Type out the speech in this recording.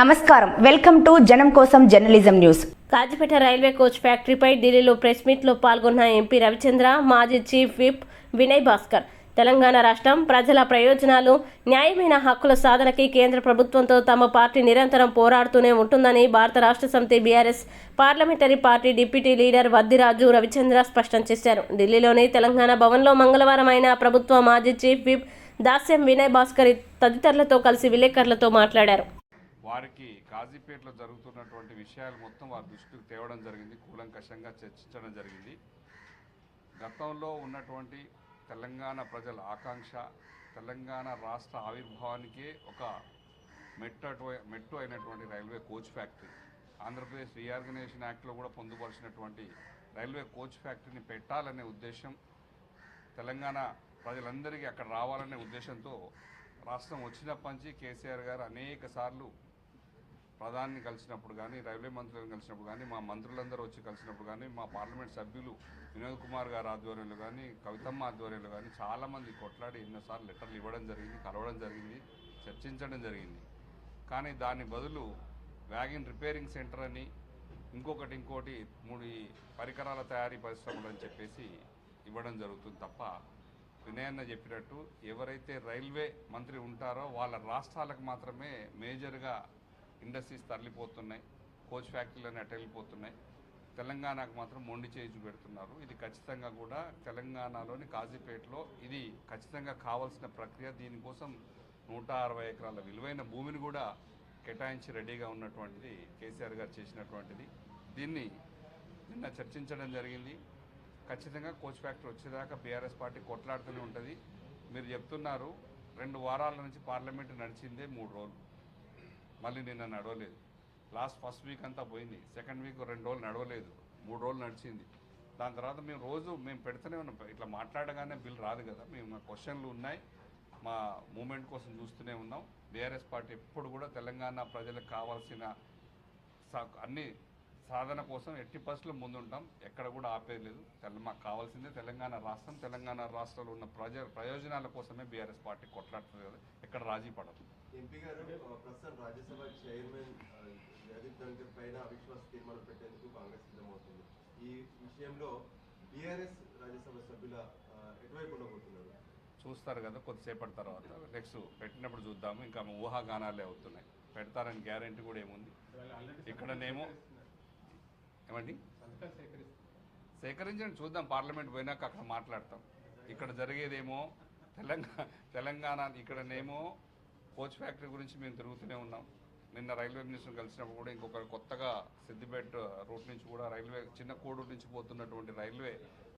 నమస్కారం. Welcome to జనం కోసం journalism news. Kazipet railway coach ఫ్యాక్టరీపై ఢిల్లీలో ప్రెస్ మీట్లో పాల్గొన్న ఎంపీ రవిచంద్ర మాజీ చీఫ్ విప్ వినయ్ భాస్కర్. తెలంగాణ రాష్ట్రం ప్రజల ప్రయోజనాలు న్యాయమైన హక్కుల సాధనకి కేంద్ర ప్రభుత్వంతో తమ పార్టీ నిరంతరం పోరాడుతూనే ఉంటుందని Bharat Rashtra Samithi BRS parliamentary party deputy leader Vaddiraju Ravichandra స్పష్టం చేశారు. ఢిల్లీలోని తెలంగాణ భవన్లో మంగళవారం ఆయన ప్రభుత్వ మాజీ చీఫ్ విప్ దాస్యం వినయ్ భాస్కర్ తదితరులతో కలిసి విలేకరులతో మాట్లాడారు. వారికి కాజీపేటలో జరుగుతున్నటువంటి విషయాలు మొత్తం వారి దృష్టికి తేవడం జరిగింది కూలంకషంగా చర్చించడం జరిగింది. గతంలో ఉన్నటువంటి తెలంగాణ ప్రజల ఆకాంక్ష తెలంగాణ రాష్ట్ర ఆవిర్భావానికే ఒక మెట్టు మెట్టు అయినటువంటి railway coach factory Andhra Pradesh reorganisation యాక్ట్లో కూడా పొందుపరిచినటువంటి రైల్వే కోచ్ ఫ్యాక్టరీని పెట్టాలనే ఉద్దేశం తెలంగాణ ప్రజలందరికీ అక్కడ రావాలనే ఉద్దేశంతో రాష్ట్రం వచ్చినప్పటి నుంచి కేసీఆర్ గారు అనేక సార్లు ప్రధాని కలిసినప్పుడు కానీ రైల్వే మంత్రులను కలిసినప్పుడు కానీ మా మంత్రులందరూ వచ్చి కలిసినప్పుడు కానీ మా పార్లమెంట్ సభ్యులు వినోద్ కుమార్ గారు ఆధ్వర్యంలో కానీ కవితమ్మ ఆధ్వర్యంలో కానీ చాలామంది కొట్లాడి ఎన్నోసార్లు లెటర్లు ఇవ్వడం జరిగింది కలవడం జరిగింది చర్చించడం జరిగింది. కానీ దాని బదులు వ్యాగిన్ రిపేరింగ్ సెంటర్ అని ఇంకొకటి ఇంకోటి మూడు పరికరాల తయారీ పరిశ్రమలు అని చెప్పేసి ఇవ్వడం జరుగుతుంది తప్ప వినయన్న చెప్పినట్టు ఎవరైతే రైల్వే మంత్రి ఉంటారో వాళ్ళ రాష్ట్రాలకు మాత్రమే మేజర్గా ఇండస్ట్రీస్ తరలిపోతున్నాయి కోచ్ ఫ్యాక్టరీలు అటు వెళ్ళిపోతున్నాయి. తెలంగాణకు మాత్రం మొండి చేయి పెడుతున్నారు ఇది ఖచ్చితంగా కూడా తెలంగాణలోని కాజీపేటలో ఇది ఖచ్చితంగా కావాల్సిన ప్రక్రియ. దీనికోసం నూట అరవై ఎకరాల విలువైన భూమిని కూడా కేటాయించి రెడీగా ఉన్నటువంటిది కేసీఆర్ గారు చేసినటువంటిది. దీన్ని నిన్న చర్చించడం జరిగింది. ఖచ్చితంగా కోచ్ ఫ్యాక్టరీ వచ్చేదాకా బీఆర్ఎస్ పార్టీ కొట్లాడుతూనే ఉంటుంది. మీరు చెప్తున్నారు రెండు వారాల నుంచి పార్లమెంట్ నడిచిందే మూడు రోజులు. మళ్ళీ నిన్న నడవలేదు. లాస్ట్ ఫస్ట్ వీక్ అంతా పోయింది. సెకండ్ వీక్ రెండు రోజులు నడవలేదు. మూడు రోజులు నడిచింది. దాని తర్వాత మేము రోజు మేము పెడుతూనే ఉన్నాం. ఇట్లా మాట్లాడగానే బిల్ రాదు కదా. మేము మా క్వశ్చన్లు ఉన్నాయి. మా మూమెంట్ కోసం చూస్తూనే ఉన్నాం. బీఆర్ఎస్ పార్టీ ఎప్పుడు కూడా తెలంగాణ ప్రజలకు కావాల్సిన అన్ని సాధన కోసం ఎట్టి పరిస్థితుల్లో ముందుంటాం. ఎక్కడ కూడా ఆపేది లేదు. తెల మాకు కావాల్సిందే తెలంగాణ రాష్ట్రం. తెలంగాణ రాష్ట్రంలో ఉన్న ప్రజ ప్రయోజనాల కోసమే బీఆర్ఎస్ పార్టీ కొట్లాడుతుంది కదా. ఎక్కడ రాజీ పడదు. ఎంపీ గారు ప్రస్తుతం రాజ్యసభ చైర్మన్ జగదీప్ ధన్కర్ పైన అవిశ్వాస తీర్మానం పెట్టేందుకు కాంగ్రెస్ సిద్ధమవుతుంది. ఈ విషయంలో బీఆర్ఎస్ రాజ్యసభ సభ్యుల ఎటువైపు ఉండబోతున్నారు? చూస్తారు కదా కొద్దిసేపటి తర్వాత. నెక్స్ట్ పెట్టినప్పుడు చూద్దాము. ఇంకా ఊహాగానాలే అవుతున్నాయి. పెడతారని గ్యారంటీ కూడా ఏముంది? ఇక్కడనేమో ఏమండి? సేకరించండి చూద్దాం. పార్లమెంట్ పోయినాక అక్కడ మాట్లాడతాం. ఇక్కడ జరిగేదేమో తెలంగాణ తెలంగాణ ఇక్కడనేమో కోచ్ ఫ్యాక్టరీ గురించి మేము తిరుగుతూనే ఉన్నాం. నిన్న రైల్వే మినిస్టర్ కలిసినప్పుడు కూడా ఇంకొక కొత్తగా సిద్దిపేట రూట్ నుంచి కూడా రైల్వే చిన్న కోడూరు నుంచి పోతున్నటువంటి రైల్వే